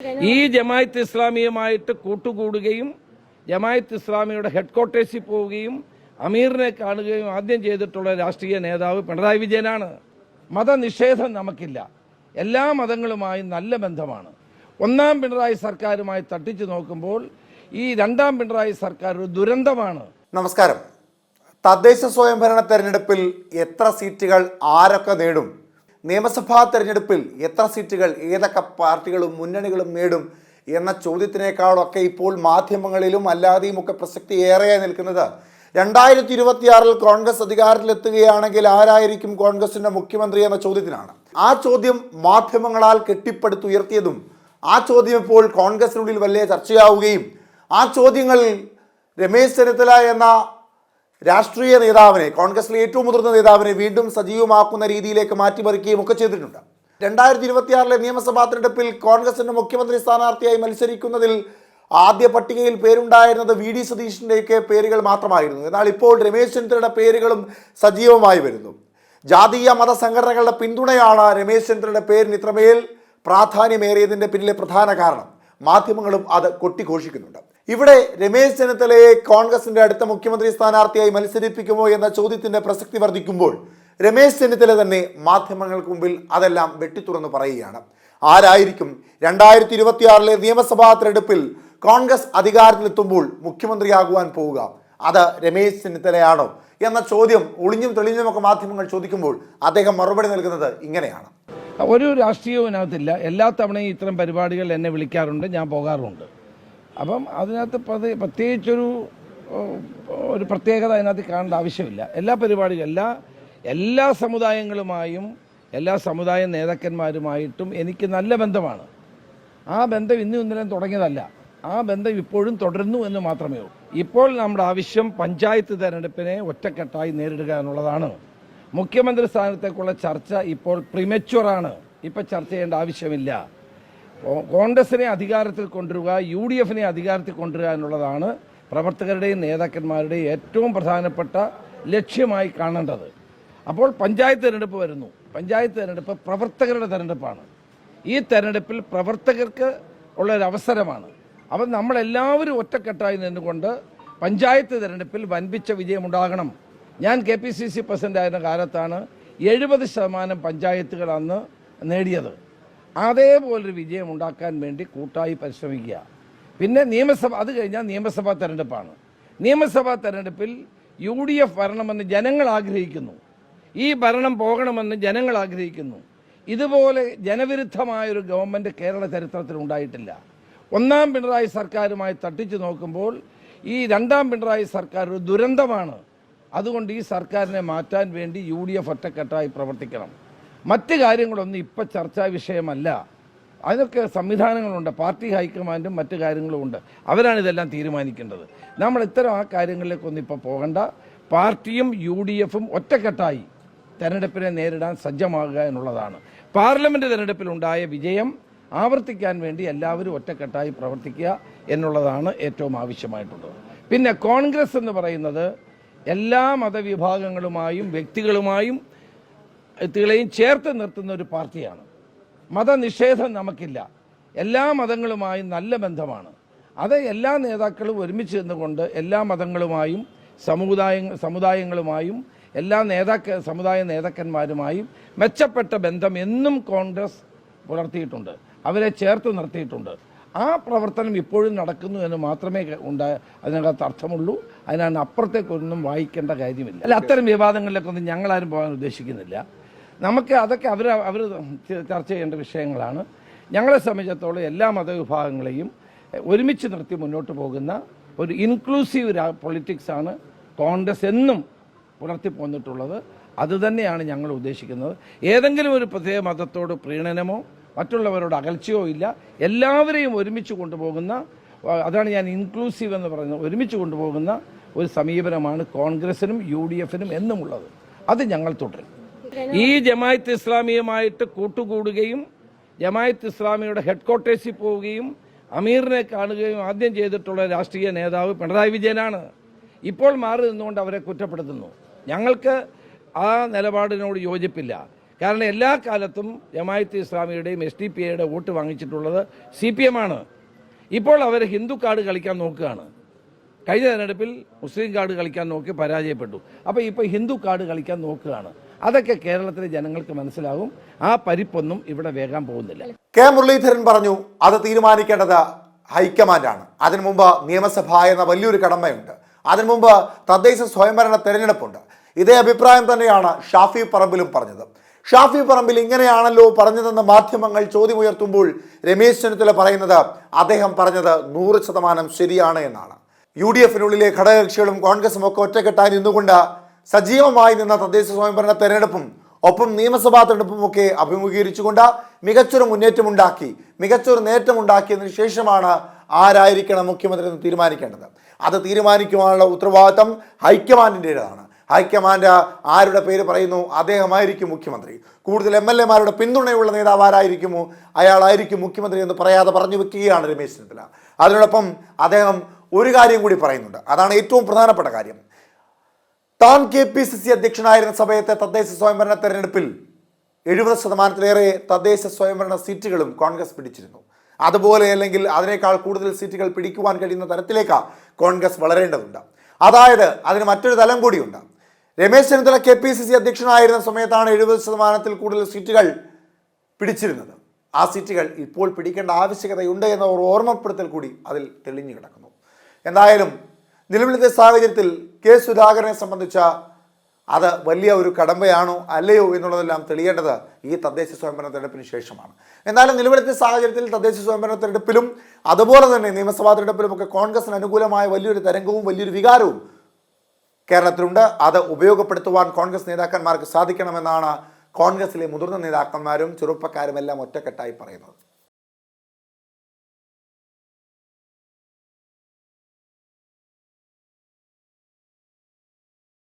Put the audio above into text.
ഈ ജമായത്ത് ഇസ്ലാമിയുമായിട്ട് കൂട്ടുകൂടുകയും ജമായത്ത് ഇസ്ലാമിയുടെ ഹെഡ് ക്വാർട്ടേഴ്സിൽ പോവുകയും അമീറിനെ കാണുകയും ആദ്യം ചെയ്തിട്ടുള്ള രാഷ്ട്രീയ നേതാവ് പിണറായി വിജയനാണ്. മതനിഷേധം നമുക്കില്ല. എല്ലാ മതങ്ങളുമായി നല്ല ബന്ധമാണ്. ഒന്നാം പിണറായി സർക്കാരുമായി തട്ടിച്ചു നോക്കുമ്പോൾ ഈ രണ്ടാം പിണറായി സർക്കാർ ഒരു ദുരന്തമാണ്. നമസ്കാരം. തദ്ദേശ സ്വയംഭരണ തെരഞ്ഞെടുപ്പിൽ എത്ര സീറ്റുകൾ ആരൊക്കെ നേടും? നിയമസഭാ തെരഞ്ഞെടുപ്പിൽ എത്ര സീറ്റുകൾ ഏതൊക്കെ പാർട്ടികളും മുന്നണികളും നേടും എന്ന ചോദ്യത്തിനേക്കാളൊക്കെ ഇപ്പോൾ മാധ്യമങ്ങളിലും അല്ലാതെയും ഒക്കെ പ്രസക്തി ഏറെയായി നിൽക്കുന്നത്. രണ്ടായിരത്തി ഇരുപത്തിയാറിൽ കോൺഗ്രസ് അധികാരത്തിലെത്തുകയാണെങ്കിൽ ആരായിരിക്കും കോൺഗ്രസിന്റെ മുഖ്യമന്ത്രി എന്ന ചോദ്യത്തിനാണ്. ആ ചോദ്യം മാധ്യമങ്ങളാൽ കെട്ടിപ്പടുത്തുയർത്തിയതും ആ ചോദ്യം ഇപ്പോൾ കോൺഗ്രസിനുള്ളിൽ വലിയ ചർച്ചയാവുകയും ആ ചോദ്യങ്ങളിൽ രമേശ് ചെന്നിത്തല എന്ന രാഷ്ട്രീയ നേതാവിനെ കോൺഗ്രസിലെ ഏറ്റവും മുതിർന്ന നേതാവിനെ വീണ്ടും സജീവമാക്കുന്ന രീതിയിലേക്ക് മാറ്റിമറിക്കുകയും ഒക്കെ ചെയ്തിട്ടുണ്ട്. രണ്ടായിരത്തി ഇരുപത്തിയാറിലെ നിയമസഭാ തെരഞ്ഞെടുപ്പിൽ കോൺഗ്രസിന്റെ മുഖ്യമന്ത്രി സ്ഥാനാർത്ഥിയായി മത്സരിക്കുന്നതിൽ ആദ്യ പട്ടികയിൽ പേരുണ്ടായിരുന്നത് വി ഡി സതീഷിന്റെയൊക്കെ പേരുകൾ മാത്രമായിരുന്നു. എന്നാൽ ഇപ്പോൾ രമേശ് ചെന്നിത്തലയുടെ പേരുകളും സജീവമായി വരുന്നു. ജാതീയ മത സംഘടനകളുടെ പിന്തുണയാണ് രമേശ് ചെന്നിത്തലയുടെ പേരിന് ഇത്രമേൽ പ്രാധാന്യമേറിയതിന്റെ പിന്നിലെ പ്രധാന കാരണം. മാധ്യമങ്ങളും അത് കൊട്ടിഘോഷിക്കുന്നുണ്ട്. ഇവിടെ രമേശ് ചെന്നിത്തലയെ കോൺഗ്രസിന്റെ അടുത്ത മുഖ്യമന്ത്രി സ്ഥാനാർത്ഥിയായി മത്സരിപ്പിക്കുമോ എന്ന ചോദ്യത്തിന്റെ പ്രസക്തി വർദ്ധിക്കുമ്പോൾ രമേശ് ചെന്നിത്തല തന്നെ മാധ്യമങ്ങൾക്ക് മുമ്പിൽ അതെല്ലാം വെട്ടിത്തുറന്ന് പറയുകയാണ്. ആരായിരിക്കും രണ്ടായിരത്തി ഇരുപത്തിയാറിലെ നിയമസഭാ തെരഞ്ഞെടുപ്പിൽ കോൺഗ്രസ് അധികാരത്തിലെത്തുമ്പോൾ മുഖ്യമന്ത്രിയാകുവാൻ പോവുക? അത് രമേശ് ചെന്നിത്തലയാണോ? എന്ന ചോദ്യം ഒളിഞ്ഞും തെളിഞ്ഞുമൊക്കെ മാധ്യമങ്ങൾ ചോദിക്കുമ്പോൾ അദ്ദേഹം മറുപടി നൽകുന്നത് ഇങ്ങനെയാണ്. ഒരു രാഷ്ട്രീയവും ഇതിനകത്തില്ല. എല്ലാ തവണയും ഇത്തരം പരിപാടികൾ എന്നെ വിളിക്കാറുണ്ട് ഞാൻ പോകാറുണ്ട്. അപ്പം അതിനകത്ത് പ്രതി- പ്രത്യേകിച്ചൊരു ഒരു പ്രത്യേകത അതിനകത്ത് കാണേണ്ട ആവശ്യമില്ല. എല്ലാ പരിപാടികളും എല്ലാ എല്ലാ സമുദായങ്ങളുമായും എല്ലാ സമുദായ നേതാക്കന്മാരുമായിട്ടും എനിക്ക് നല്ല ബന്ധമാണ്. ആ ബന്ധം ഇന്നും ഇന്നലെയും തുടങ്ങിയതല്ല. ആ ബന്ധം ഇപ്പോഴും തുടരുന്നു എന്ന് മാത്രമേ ഉള്ളൂ. ഇപ്പോൾ നമ്മുടെ ആവശ്യം പഞ്ചായത്ത് തെരഞ്ഞെടുപ്പിനെ ഒറ്റക്കെട്ടായി നേരിടുക എന്നുള്ളതാണ്. മുഖ്യമന്ത്രി സ്ഥാനത്തേക്കുള്ള ചർച്ച ഇപ്പോൾ പ്രിമച്വറാണ് ഇപ്പം ചർച്ച ചെയ്യേണ്ട ആവശ്യമില്ല. കോൺഗ്രസിനെ അധികാരത്തിൽ കൊണ്ടുവരിക യു ഡി എഫിനെ അധികാരത്തിൽ കൊണ്ടുവരിക എന്നുള്ളതാണ് പ്രവർത്തകരുടെയും നേതാക്കന്മാരുടെയും ഏറ്റവും പ്രധാനപ്പെട്ട ലക്ഷ്യമായി കാണേണ്ടത്. അപ്പോൾ പഞ്ചായത്ത് തിരഞ്ഞെടുപ്പ് വരുന്നു. പഞ്ചായത്ത് തിരഞ്ഞെടുപ്പ് പ്രവർത്തകരുടെ തിരഞ്ഞെടുപ്പാണ്. ഈ തെരഞ്ഞെടുപ്പിൽ പ്രവർത്തകർക്ക് ഉള്ള ഒരു അവസരമാണ്. അപ്പം നമ്മളെല്ലാവരും ഒറ്റക്കെട്ടായി നിന്നുകൊണ്ട് പഞ്ചായത്ത് തിരഞ്ഞെടുപ്പിൽ വൻപിച്ച വിജയമുണ്ടാകണം. ഞാൻ K P C C president ആയിരുന്ന കാലത്താണ് എഴുപത് ശതമാനം പഞ്ചായത്തുകൾ അന്ന് നേടിയത്. അതേപോലൊരു വിജയം ഉണ്ടാക്കാൻ വേണ്ടി കൂട്ടായി പരിശ്രമിക്കുക. പിന്നെ നിയമസഭ അത് കഴിഞ്ഞാൽ നിയമസഭാ തെരഞ്ഞെടുപ്പാണ്. നിയമസഭാ തെരഞ്ഞെടുപ്പിൽ യു ഡി എഫ് വരണമെന്ന് ജനങ്ങൾ ആഗ്രഹിക്കുന്നു. ഈ ഭരണം പോകണമെന്ന് ജനങ്ങൾ ആഗ്രഹിക്കുന്നു. ഇതുപോലെ ജനവിരുദ്ധമായൊരു ഗവൺമെന്റ് കേരള ചരിത്രത്തിൽ ഉണ്ടായിട്ടില്ല. ഒന്നാം പിണറായി സർക്കാരുമായി തട്ടിച്ചു നോക്കുമ്പോൾ ഈ രണ്ടാം പിണറായി സർക്കാർ ഒരു ദുരന്തമാണ്. അതുകൊണ്ട് ഈ സർക്കാരിനെ മാറ്റാൻ വേണ്ടി യു ഡി എഫ് ഒറ്റക്കെട്ടായി പ്രവർത്തിക്കണം. മറ്റ് കാര്യങ്ങളൊന്നും ഇപ്പം ചർച്ചാ വിഷയമല്ല. അതിനൊക്കെ സംവിധാനങ്ങളുണ്ട്. പാർട്ടി ഹൈക്കമാൻഡും മറ്റ് കാര്യങ്ങളും ഉണ്ട്. അവരാണ് ഇതെല്ലാം തീരുമാനിക്കേണ്ടത്. നമ്മൾ ഇത്തരം ആ കാര്യങ്ങളിലേക്കൊന്നും ഇപ്പോൾ പോകണ്ട. പാർട്ടിയും യു ഡി എഫും ഒറ്റക്കെട്ടായി തെരഞ്ഞെടുപ്പിനെ നേരിടാൻ സജ്ജമാകുക എന്നുള്ളതാണ്. പാർലമെന്റ് തെരഞ്ഞെടുപ്പിൽ ഉണ്ടായ വിജയം ആവർത്തിക്കാൻ വേണ്ടി എല്ലാവരും ഒറ്റക്കെട്ടായി പ്രവർത്തിക്കുക എന്നുള്ളതാണ് ഏറ്റവും ആവശ്യമായിട്ടുള്ളത്. പിന്നെ കോൺഗ്രസ് എന്ന് പറയുന്നത് എല്ലാ മതവിഭാഗങ്ങളുമായും വ്യക്തികളുമായും വ്യക്തികളെയും ചേർത്ത് നിർത്തുന്ന ഒരു പാർട്ടിയാണ്. മതനിഷേധം നമുക്കില്ല. എല്ലാ മതങ്ങളുമായും നല്ല ബന്ധമാണ്. അത് എല്ലാ നേതാക്കളും ഒരുമിച്ച് നിന്നുകൊണ്ട് എല്ലാ മതങ്ങളുമായും സമുദായ സമുദായങ്ങളുമായും എല്ലാ നേതാക്ക സമുദായ നേതാക്കന്മാരുമായും മെച്ചപ്പെട്ട ബന്ധം എന്നും കോൺഗ്രസ് പുലർത്തിയിട്ടുണ്ട്. അവരെ ചേർത്ത് നിർത്തിയിട്ടുണ്ട്. ആ പ്രവർത്തനം ഇപ്പോഴും നടക്കുന്നു എന്ന് മാത്രമേ ഉണ്ടായ അതിനകത്ത് അർത്ഥമുള്ളൂ. അതിനാണ് അപ്പുറത്തേക്കൊന്നും വായിക്കേണ്ട കാര്യമില്ല. അല്ല അത്തരം വിവാദങ്ങളിലേക്കൊന്നും ഞങ്ങളാരും പോകാൻ ഉദ്ദേശിക്കുന്നില്ല. നമുക്ക് അതൊക്കെ അവർ അവർ ചർച്ച ചെയ്യേണ്ട വിഷയങ്ങളാണ്. ഞങ്ങളെ സംബന്ധിച്ചിടത്തോളം എല്ലാ മതവിഭാഗങ്ങളെയും ഒരുമിച്ച് നിർത്തി മുന്നോട്ട് പോകുന്ന ഒരു ഇൻക്ലൂസീവ് പൊളിറ്റിക്സ് ആണ് കോൺഗ്രസ് എന്നും പുലർത്തി പോന്നിട്ടുള്ളത്. അതുതന്നെയാണ് ഞങ്ങൾ ഉദ്ദേശിക്കുന്നത്. ഏതെങ്കിലും ഒരു പ്രത്യേക മതത്തോട് പ്രീണനമോ മറ്റുള്ളവരോട് അകൽച്ചയോ ഇല്ല. എല്ലാവരെയും ഒരുമിച്ച് കൊണ്ടുപോകുന്ന അതാണ് ഞാൻ ഇൻക്ലൂസീവ് എന്ന് പറയുന്നത്. ഒരുമിച്ച് കൊണ്ടുപോകുന്ന ഒരു സമീപനമാണ് കോൺഗ്രസിനും യു ഡി എഫിനും എന്നുമുള്ളത്. അത് ഞങ്ങൾ തുടരും. ഈ ജമായത്ത് ഇസ്ലാമിയുമായിട്ട് കൂട്ടുകൂടുകയും ജമായത്ത് ഇസ്ലാമിയുടെ ഹെഡ് ക്വാർട്ടേഴ്സിൽ പോവുകയും അമീറിനെ കാണുകയും ആദ്യം ചെയ്തിട്ടുള്ള രാഷ്ട്രീയ നേതാവ് പിണറായി വിജയനാണ്. ഇപ്പോൾ മാറി നിന്നുകൊണ്ട് അവരെ കുറ്റപ്പെടുത്തുന്നു. ഞങ്ങൾക്ക് ആ നിലപാടിനോട് യോജിപ്പില്ല. കാരണം എല്ലാ കാലത്തും ജമായത്ത് ഇസ്ലാമിയുടെയും എസ് ഡി പി ഐയുടെ വോട്ട് വാങ്ങിച്ചിട്ടുള്ളത് സി പി എം ആണ്. ഇപ്പോൾ അവർ ഹിന്ദു കാർഡ് കളിക്കാൻ നോക്കുകയാണ്. കഴിഞ്ഞ തെരഞ്ഞെടുപ്പിൽ മുസ്ലിം കാർഡ് കളിക്കാൻ നോക്കി പരാജയപ്പെട്ടു. അപ്പോൾ ഇപ്പോൾ ഹിന്ദു കാർഡ് കളിക്കാൻ നോക്കുകയാണ്. അതൊക്കെ കേരളത്തിലെ ജനങ്ങൾക്ക് മനസ്സിലാകും. ആ പരിപ്പൊന്നും ഇവിടെ വേഗം പോകുന്നില്ല. കെ മുരളീധരൻ പറഞ്ഞു അത് തീരുമാനിക്കേണ്ടത് ഹൈക്കമാൻഡാണ്. അതിനു മുമ്പ് നിയമസഭ എന്ന വലിയൊരു കടമയുണ്ട്. അതിനു മുമ്പ് തദ്ദേശ സ്വയംഭരണ തെരഞ്ഞെടുപ്പുണ്ട്. ഇതേ അഭിപ്രായം തന്നെയാണ് ഷാഫി പറമ്പിലും പറഞ്ഞത്. ഷാഫി പറമ്പിൽ ഇങ്ങനെയാണല്ലോ പറഞ്ഞതെന്ന് മാധ്യമങ്ങൾ ചോദ്യമുയർത്തുമ്പോൾ രമേശ് ചെന്നിത്തല പറയുന്നത് അദ്ദേഹം പറഞ്ഞത് നൂറ് ശതമാനം ശരിയാണ് എന്നാണ്. യു ഡി എഫിനുള്ളിലെ ഘടകകക്ഷികളും കോൺഗ്രസും ഒക്കെ ഒറ്റക്കെട്ടായി നിന്നുകൊണ്ട് സജീവമായി നിന്ന തദ്ദേശ സ്വയംഭരണ തെരഞ്ഞെടുപ്പും ഒപ്പം നിയമസഭാ തെരഞ്ഞെടുപ്പും ഒക്കെ അഭിമുഖീകരിച്ചുകൊണ്ട് മികച്ചൊരു മുന്നേറ്റമുണ്ടാക്കി മികച്ചൊരു നേട്ടമുണ്ടാക്കിയതിനു ശേഷമാണ് ആരായിരിക്കണം മുഖ്യമന്ത്രി എന്ന് തീരുമാനിക്കേണ്ടത്. അത് തീരുമാനിക്കുവാനുള്ള ഉത്തരവാദിത്തം ഹൈക്കമാൻഡിന്റേതാണ്. ഹൈക്കമാൻഡ് ആരുടെ പേര് പറയുന്നു? അദ്ദേഹമായിരിക്കും മുഖ്യമന്ത്രി. കൂടുതൽ എം എൽ എമാരുടെ പിന്തുണയുള്ള നേതാവ് ആരായിരിക്കുമോ? അയാളായിരിക്കും മുഖ്യമന്ത്രി എന്ന് പറയാതെ പറഞ്ഞു വെക്കുകയാണ് രമേശ് ചെന്നിത്തല. അതിനോടൊപ്പം അദ്ദേഹം ഒരു കാര്യം കൂടി പറയുന്നുണ്ട്. അതാണ് ഏറ്റവും പ്രധാനപ്പെട്ട കാര്യം. താൻ കെ പി സി സി അധ്യക്ഷനായിരുന്ന സമയത്തെ തദ്ദേശ സ്വയംഭരണ തെരഞ്ഞെടുപ്പിൽ എഴുപത് ശതമാനത്തിലേറെ തദ്ദേശ സ്വയംഭരണ സീറ്റുകളും കോൺഗ്രസ് പിടിച്ചിരുന്നു. അതുപോലെ അല്ലെങ്കിൽ അതിനേക്കാൾ കൂടുതൽ സീറ്റുകൾ പിടിക്കുവാൻ കഴിയുന്ന തരത്തിലേക്ക് കോൺഗ്രസ് വളരേണ്ടതുണ്ട്. അതായത് അതിന് മറ്റൊരു തലം കൂടിയുണ്ട്. Ramesh Chennithala K P C C അധ്യക്ഷനായിരുന്ന സമയത്താണ് എഴുപത് ശതമാനത്തിൽ കൂടുതൽ സീറ്റുകൾ പിടിച്ചിരുന്നത്. ആ സീറ്റുകൾ ഇപ്പോൾ പിടിക്കേണ്ട ആവശ്യകതയുണ്ട് എന്ന ഓർമ്മപ്പെടുത്തൽ കൂടി അതിൽ തെളിഞ്ഞു കിടക്കുന്നു. എന്തായാലും നിലവിലത്തെ സാഹചര്യത്തിൽ കെ സുധാകരനെ സംബന്ധിച്ച അത് വലിയ ഒരു കടമ്പയാണോ അല്ലയോ എന്നുള്ളതെല്ലാം തെളിയേണ്ടത് ഈ തദ്ദേശ സ്വയംഭരണ തെരഞ്ഞെടുപ്പിന് ശേഷമാണ്. എന്നാലും നിലവിലത്തെ സാഹചര്യത്തിൽ തദ്ദേശ സ്വയംഭരണ തെരഞ്ഞെടുപ്പിലും അതുപോലെ തന്നെ നിയമസഭാ തെരഞ്ഞെടുപ്പിലും ഒക്കെ കോൺഗ്രസിന് അനുകൂലമായ വലിയൊരു തരംഗവും വലിയൊരു വികാരവും കേരളത്തിലുണ്ട്. അത് ഉപയോഗപ്പെടുത്തുവാൻ കോൺഗ്രസ് നേതാക്കന്മാർക്ക് സാധിക്കണമെന്നാണ് കോൺഗ്രസിലെ മുതിർന്ന നേതാക്കന്മാരും ചെറുപ്പക്കാരും എല്ലാം ഒറ്റക്കെട്ടായി പറയുന്നത്.